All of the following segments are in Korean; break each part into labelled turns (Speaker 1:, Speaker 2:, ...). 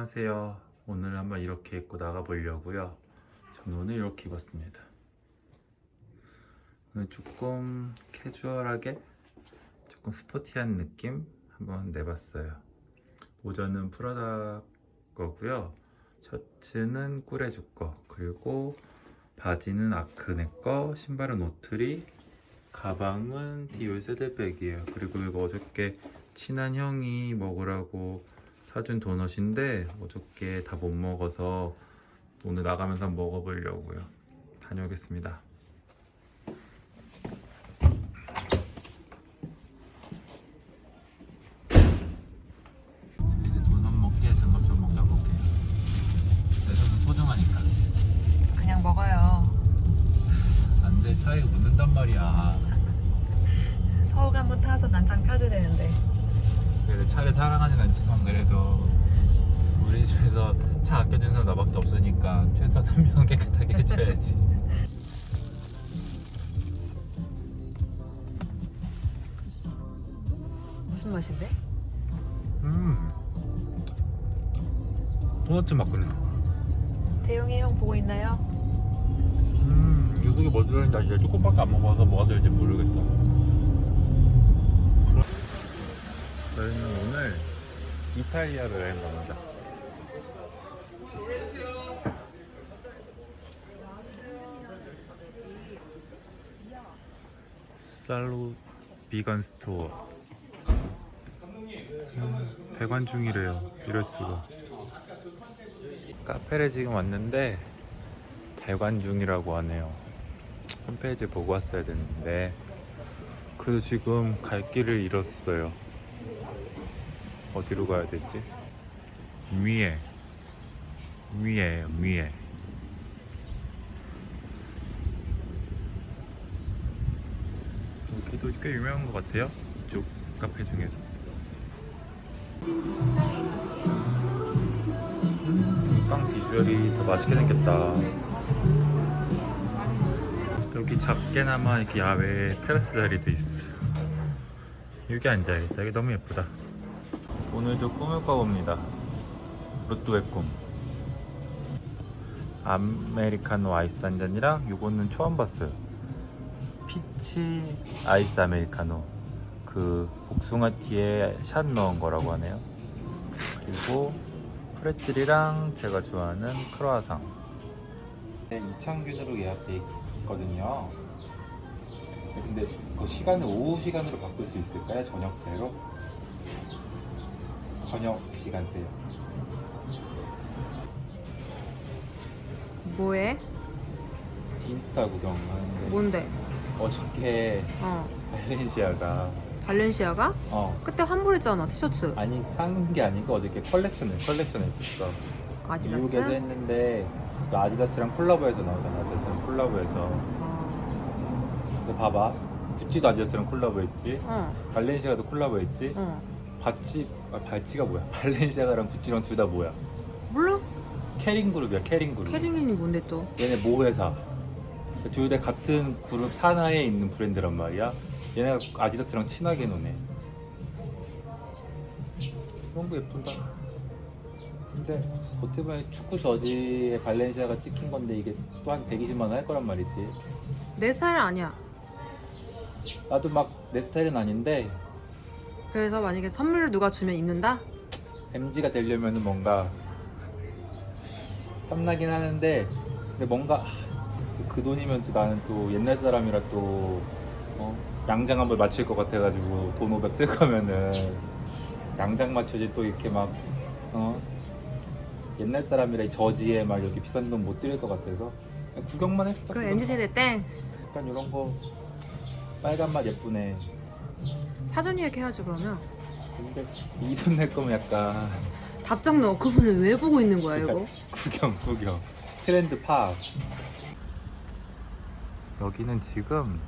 Speaker 1: 안녕하세요. 오늘 한번 이렇게 입고 나가 보려고요. 저는 오늘 이렇게 입었습니다. 오늘 조금 캐주얼하게 조금 스포티한 느낌 한번 내봤어요. 모자는 프라다 거고요. 셔츠는 꾸레주 거 그리고 바지는 아크네 거 신발은 오트리 가방은 디올 세대백이에요. 그리고 이거 어저께 친한 형이 먹으라고 사준 도넛인데 어저께 다 못 먹어서 오늘 나가면서 먹어보려고요. 다녀오겠습니다. 이제 도넛 먹게 장갑 좀 먹어볼게요. 내 손은 소중하니까.
Speaker 2: 그냥 먹어요.
Speaker 1: 안돼 차에 묻는단 말이야.
Speaker 2: 서울 한번 타서 난장 펴줘야 되는데.
Speaker 1: 그래도 차를 사랑하진 않지만 그래도 우리 집에서 차 아껴주는 사람 나밖에 없으니까 최소 한한 명은 깨끗하게 해줘야지.
Speaker 2: 무슨 맛인데?
Speaker 1: 음. 도넛 맛구네.
Speaker 2: 대용이 형 보고 있나요?
Speaker 1: 음, 이 속에 뭐 들어있는지 나 이제 조금밖에 안 먹어서 뭐가 들어있는지 모르겠다. 저희는 오늘 이탈리아로 여행 갑니다. 살로 비건 스토어. 음, 대관 중이래요. 이럴 수가. 카페에 지금 왔는데 대관 중이라고 하네요. 홈페이지 보고 왔어야 되는데 그래도 지금 갈 길을 잃었어요. 어디로 가야 되지? 위에 위에 위에 여기도 꽤 유명한 것 같아요. 이쪽 카페 중에서. 음, 빵 비주얼이 더 맛있게 생겼다. 여기 작게나마 이렇게 야외에 테라스 자리도 있어. 여기 앉아야겠다. 여기 너무 예쁘다. 오늘도 꿈을 꿔봅니다. 로또의 꿈. 아메리카노 아이스 한 잔이랑 요거는 처음 봤어요. 피치 아이스 아메리카노. 그 복숭아티에 샷 넣은 거라고 하네요. 그리고 프레첼이랑 제가 좋아하는 크로아상. 네, 이창균으로 예약돼 있거든요. 근데 그 시간을 오후 시간으로 바꿀 수 있을까요? 저녁대로? 저녁 시간대요.
Speaker 2: 뭐해?
Speaker 1: 인스타 구경하는데
Speaker 2: 뭔데?
Speaker 1: 어저께
Speaker 2: 어.
Speaker 1: 발렌시아가
Speaker 2: 발렌시아가?
Speaker 1: 어
Speaker 2: 그때 환불했잖아 티셔츠.
Speaker 1: 아니 산게 아니고 어저께 컬렉션을 컬렉션 했었어.
Speaker 2: 아디다스?
Speaker 1: 미국에서 했는데 그 아디다스랑 콜라보해서 나오잖아. 아디다스랑 콜라보해서.
Speaker 2: 어.
Speaker 1: 근데 봐봐. 구찌도 아디다스랑 콜라보했지.
Speaker 2: 어.
Speaker 1: 발렌시아도 콜라보했지.
Speaker 2: 어.
Speaker 1: 바찌 아, 바찌가 뭐야? 발렌시아가랑 구찌랑 둘 다 뭐야?
Speaker 2: 몰라?
Speaker 1: 캐링 그룹이야. 캐링 그룹.
Speaker 2: 캐링이 뭔데 또?
Speaker 1: 얘네 모 회사. 둘 다 같은 그룹 산하에 있는 브랜드란 말이야. 얘네가 아디다스랑 친하게 노네. 너무 예쁜다. 근데 어떻게 보면 축구 저지에 발렌시아가 찍힌 건데 이게 또 한 120만 원 할 거란 말이지.
Speaker 2: 내 스타일 아니야.
Speaker 1: 나도 막 내 스타일은 아닌데
Speaker 2: 그래서 만약에 선물을 누가 주면 입는다?
Speaker 1: MG가 되려면 뭔가 땀나긴 하는데 근데 뭔가 그 돈이면 또 나는 또 옛날 사람이라 또 어? 양장 한번 맞출 것 같아가지고 돈 500 쓸 거면은 양장 맞춰지 또 이렇게 막 어? 옛날 사람이라 이 저지에 막 이렇게 비싼 돈못 들일 것 같아서 그냥 구경만 했어
Speaker 2: 그
Speaker 1: 구경.
Speaker 2: MZ 세대 땡
Speaker 1: 약간 이런 거 빨간 맛 예쁘네
Speaker 2: 사전 예약해야지 그러면.
Speaker 1: 근데 이 돈 낼 거면 약간
Speaker 2: 답장 넣어. 그러면 왜 보고 있는 거야 이거?
Speaker 1: 그러니까 구경 구경 트렌드 팝 여기는 지금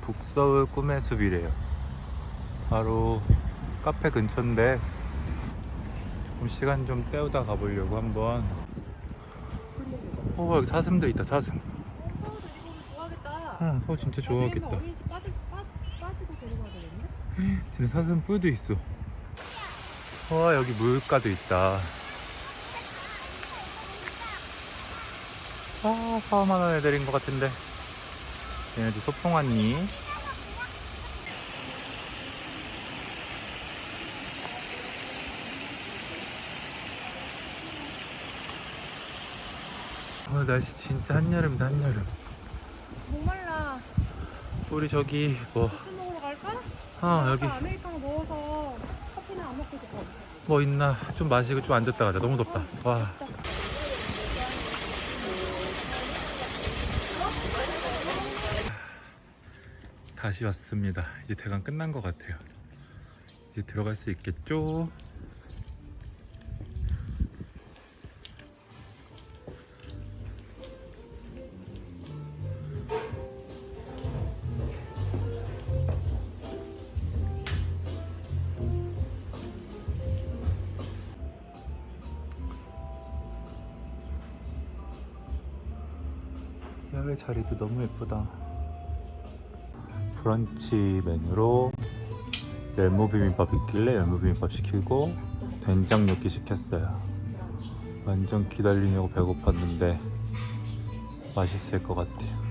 Speaker 1: 북서울 꿈의 숲이래요. 바로 카페 근처인데 조금 시간 좀 때우다 가보려고 한번. 어 여기 사슴도 있다 사슴.
Speaker 2: 서울도 이거 좋아하겠다.
Speaker 1: 응, 서울 진짜 좋아하겠다. 지금 사슴 뿔도 있어. 와 여기 물가도 있다. 아 사만한 애들인 것 같은데. 얘네들 소풍 왔니? 오늘 날씨 진짜 한여름이다, 한여름.
Speaker 2: 목말라.
Speaker 1: 우리 저기, 뭐,
Speaker 3: 주스 먹으러 갈까?
Speaker 1: 아, 여기
Speaker 3: 아메리카노 먹어서 커피는 안 먹고 싶어.
Speaker 1: 뭐 있나? 좀 마시고 좀 앉았다 가자. 너무 덥다. 와. 다 시 왔습니다. 이제 대관 끝난 것 같아요. 이제 들어갈 수 있겠죠? 야외 자리도 너무 예쁘다. 브런치 메뉴로 열무 비빔밥 있길래 열무 비빔밥 시키고 된장 뇨끼 시켰어요. 완전 기다리느라고 배고팠는데 맛있을 것 같아요.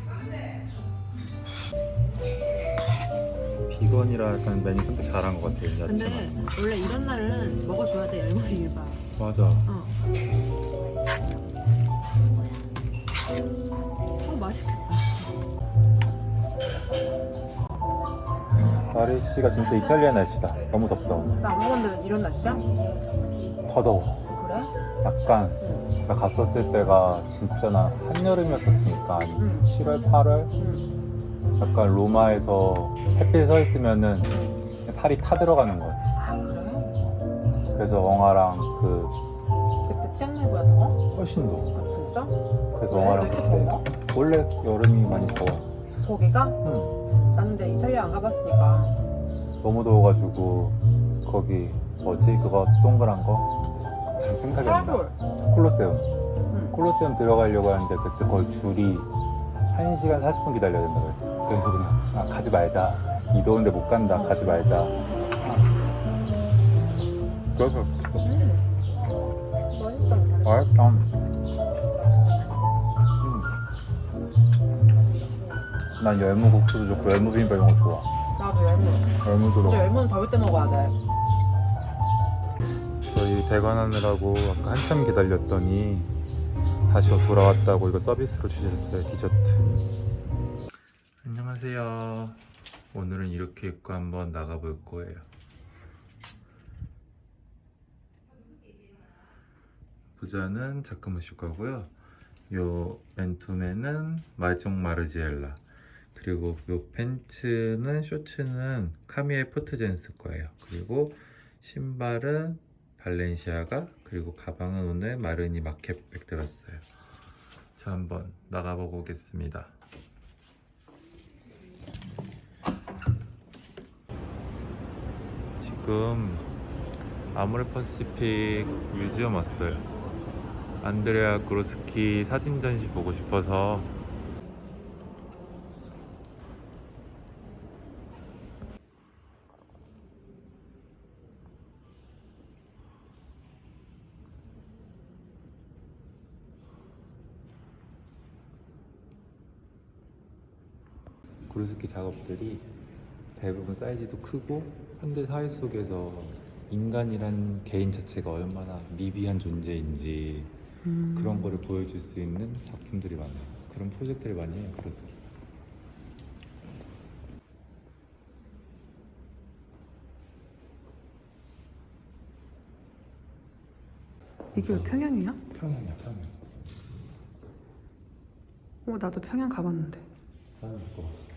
Speaker 1: 비건이라 약간 메뉴 선택 잘한 것 같아요.
Speaker 2: 근데
Speaker 1: 야채만.
Speaker 2: 원래 이런 날은 먹어줘야 돼 열무 비빔밥.
Speaker 1: 맞아.
Speaker 2: 어. 어 맛있겠다.
Speaker 1: 날씨가 진짜 이탈리아 날씨다. 너무 덥다 오늘.
Speaker 2: 나안 먹었는데 이런 날씨야?
Speaker 1: 더 더워.
Speaker 2: 그래?
Speaker 1: 약간 나 갔었을 때가 진짜 나 한여름이었었으니까 한
Speaker 2: 응.
Speaker 1: 7월, 8월
Speaker 2: 응.
Speaker 1: 약간 로마에서 햇빛에 서 있으면은 살이 타 들어가는 거야.
Speaker 2: 아 그래?
Speaker 1: 그래서 엉아랑 그
Speaker 2: 그때 치앙마이보다 더워?
Speaker 1: 훨씬 더.
Speaker 2: 아 진짜?
Speaker 1: 그래서
Speaker 2: 왜?
Speaker 1: 엉아랑
Speaker 2: 왜 이렇게
Speaker 1: 그때
Speaker 2: 더워?
Speaker 1: 원래 여름이 많이 더워.
Speaker 2: 거기가?
Speaker 1: 응.
Speaker 2: 나는 근데 이탈리아 안 가봤으니까.
Speaker 1: 너무 더워가지고 거기 뭐지 그거 동그란 거 지금 생각이 안 나.
Speaker 2: 파라솔.
Speaker 1: 콜로세움.
Speaker 2: 응.
Speaker 1: 콜로세움 들어가려고 하는데 그때 거의 줄이 1시간 40분 기다려야 된다고 했어. 그래서 그냥 아, 가지 말자. 이 더운데 못 간다. 가지 말자. 그래서
Speaker 2: 음. 맛있다.
Speaker 1: 맛있다. 난 열무 국수도 좋고 열무 비빔밥 이런 거 좋아.
Speaker 2: 나도 열무.
Speaker 1: 열무
Speaker 2: 근데
Speaker 1: 들어.
Speaker 2: 열무는 더울 때 먹어야 돼.
Speaker 1: 저희 대관하느라고 아까 한참 기다렸더니 다시 돌아왔다고 이거 서비스로 주셨어요 디저트 안녕하세요 오늘은 이렇게 입고 한번 나가볼 거예요 부자는 자크무시 거고요 요 맨투맨은 마종 마르지엘라 그리고 요 팬츠는 쇼츠는 카미에 포트젠스 거예요 그리고 신발은 발렌시아가 그리고 가방은 오늘 마르니 마켓백 들었어요. 자 한번 나가보고 오겠습니다. 지금 아모레 퍼시픽 뮤지엄 왔어요. 안드레아 그로스키 사진 전시 보고 싶어서 그로스키 작업들이 대부분 사이즈도 크고 현대 사회 속에서 인간이란 개인 자체가 얼마나 미비한 존재인지
Speaker 2: 음.
Speaker 1: 그런 거를 보여줄 수 있는 작품들이 많아요. 그런 프로젝트를 많이 해요. 그로스키.
Speaker 2: 이게 왜 평양이야?
Speaker 1: 평양이야, 평양.
Speaker 2: 어 나도 평양 가봤는데.
Speaker 1: 나는 못 가봤어.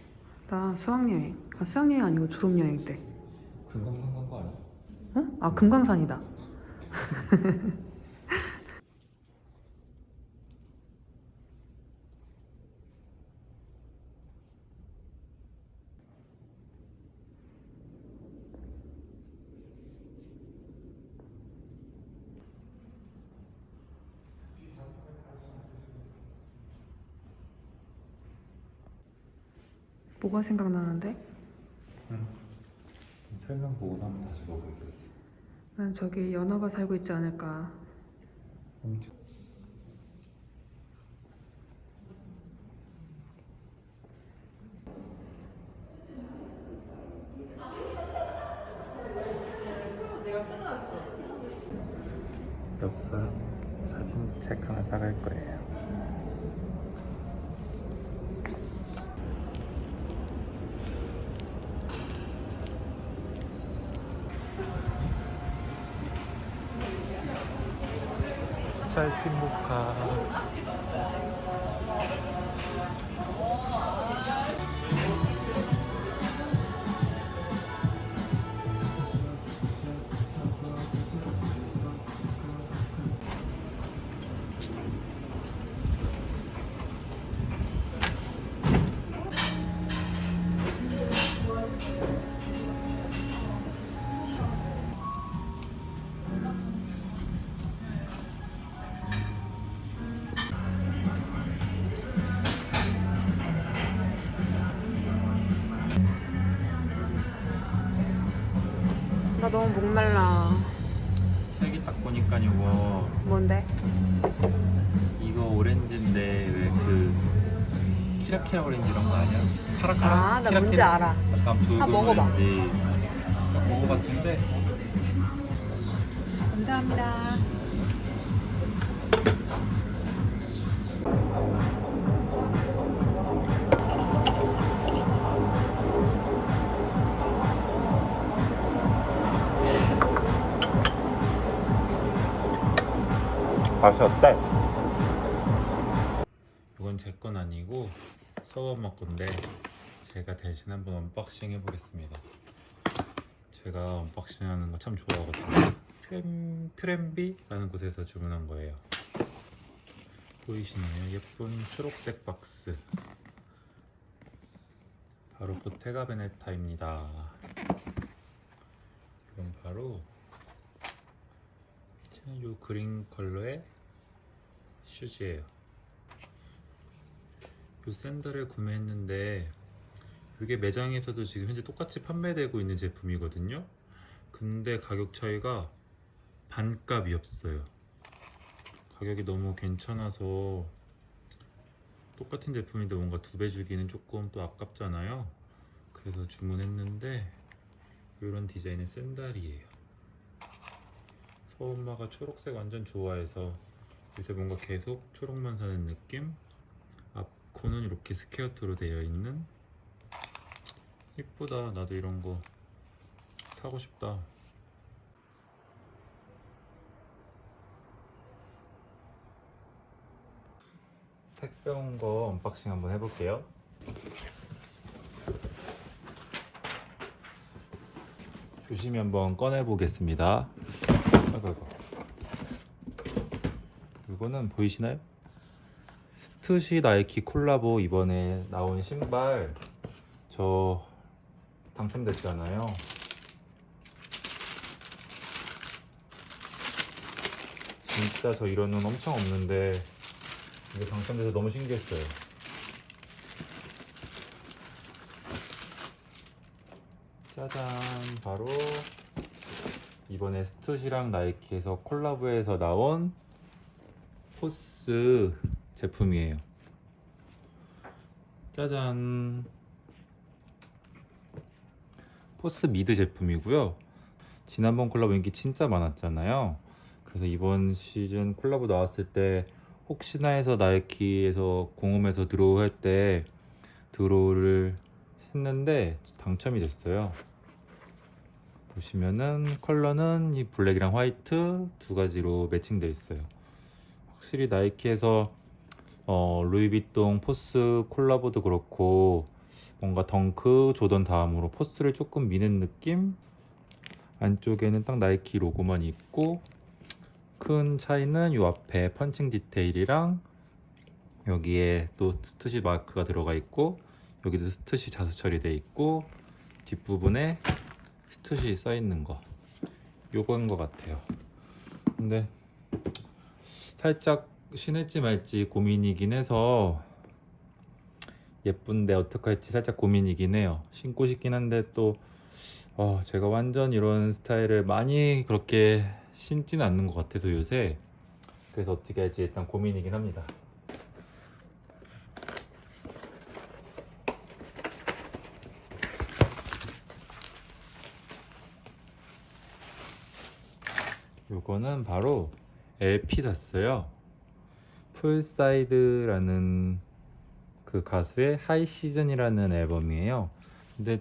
Speaker 2: 나 수학여행. 아 수학여행 아니고 졸업여행 때.
Speaker 1: 금강산 간거 아니야?
Speaker 2: 어? 아 금강산이다. 뭐가 생각나는데?
Speaker 1: 응. 설명 보고 나면 다시 보고 있었어.
Speaker 2: 난 저기 연어가 살고 있지 않을까.
Speaker 1: 엄청. 엽서 사진 책 하나 사갈 거예요. 살팀 모카.
Speaker 2: 너무 목말라.
Speaker 1: 색이 딱 보니까 이거
Speaker 2: 뭔데?
Speaker 1: 이거 오렌지인데 왜 그 키라키라 오렌지 이런 거 아니야? 카라카라?
Speaker 2: 아, 나 뭔지? 알아.
Speaker 1: 약간 붉은
Speaker 2: 한번 먹어봐.
Speaker 1: 오렌지 딱 먹어봤는데
Speaker 2: 감사합니다.
Speaker 1: 어때? 이건 제 건 아니고 서버엄마 건데 제가 대신 한번 언박싱 해보겠습니다. 제가 언박싱 하는 거 참 좋아하거든요. 트램, 트램비라는 곳에서 주문한 거예요. 보이시나요? 예쁜 초록색 박스. 바로 보테가 베네타입니다. 이건 바로 이 그린 컬러의 슈즈예요. 이 샌들을 구매했는데 이게 매장에서도 지금 현재 똑같이 판매되고 있는 제품이거든요. 근데 가격 차이가 반값이었어요. 가격이 너무 괜찮아서 똑같은 제품인데 뭔가 두 배 주기는 조금 또 아깝잖아요. 그래서 주문했는데 이런 디자인의 샌들이에요. 서 엄마가 초록색 완전 좋아해서 요새 뭔가 계속 초록만 사는 느낌? 앞 코는 이렇게 스퀘어트로 되어 있는? 이쁘다. 나도 이런 거 사고 싶다. 택배 온 거 언박싱 한번 해볼게요. 조심히 한번 꺼내 보겠습니다. 아 아이고. 이거는 보이시나요? 스투시 나이키 콜라보 이번에 나온 신발 저 당첨됐잖아요. 진짜 저 이런 눈 엄청 없는데 이게 당첨돼서 너무 신기했어요. 짜잔 바로 이번에 스투시랑 나이키에서 콜라보해서 나온 포스 제품이에요. 짜잔. 포스 미드 제품이고요. 지난번 콜라보 인기 진짜 많았잖아요. 그래서 이번 시즌 콜라보 나왔을 때 혹시나 해서 나이키에서 공홈에서 드로우 할 때 드로우를 했는데 당첨이 됐어요. 보시면은 컬러는 이 블랙이랑 화이트 두 가지로 매칭돼 있어요. 확실히 나이키에서 어, 루이비통 포스 콜라보도 그렇고 뭔가 덩크 조던 다음으로 포스를 조금 미는 느낌? 안쪽에는 딱 나이키 로고만 있고 큰 차이는 이 앞에 펀칭 디테일이랑 여기에 또 스투시 마크가 들어가 있고 여기도 스투시 자수 처리돼 있고 뒷부분에 써 있는 거 요건 것 같아요. 근데 살짝 신을지 말지 고민이긴 해서 예쁜데 어떻게 할지 살짝 고민이긴 해요. 신고 싶긴 한데 또 어, 제가 완전 이런 스타일을 많이 그렇게 신지는 않는 것 같아서 요새 그래서 어떻게 할지 일단 고민이긴 합니다. 요거는 바로 샀어요. 풀사이드라는 그 가수의 하이 시즌이라는 앨범이에요. 근데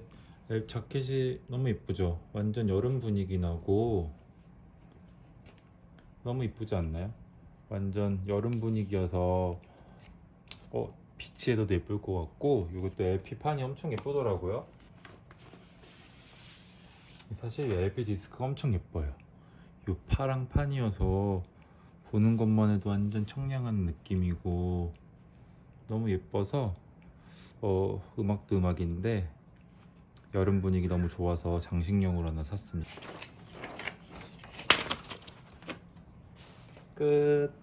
Speaker 1: 앨- 자켓이 너무 이쁘죠? 완전 여름 분위기 나고 너무 이쁘지 않나요? 완전 여름 분위기여서 어 비치에도 예쁠 것 같고 이것도 LP 판이 엄청 예쁘더라고요. 사실 이 LP 디스크가 엄청 예뻐요. 이 파랑 판이어서 보는 것만 해도 완전 청량한 느낌이고 너무 예뻐서 어 음악도 음악인데 여름 분위기 너무 좋아서 장식용으로 하나 샀습니다. 끝.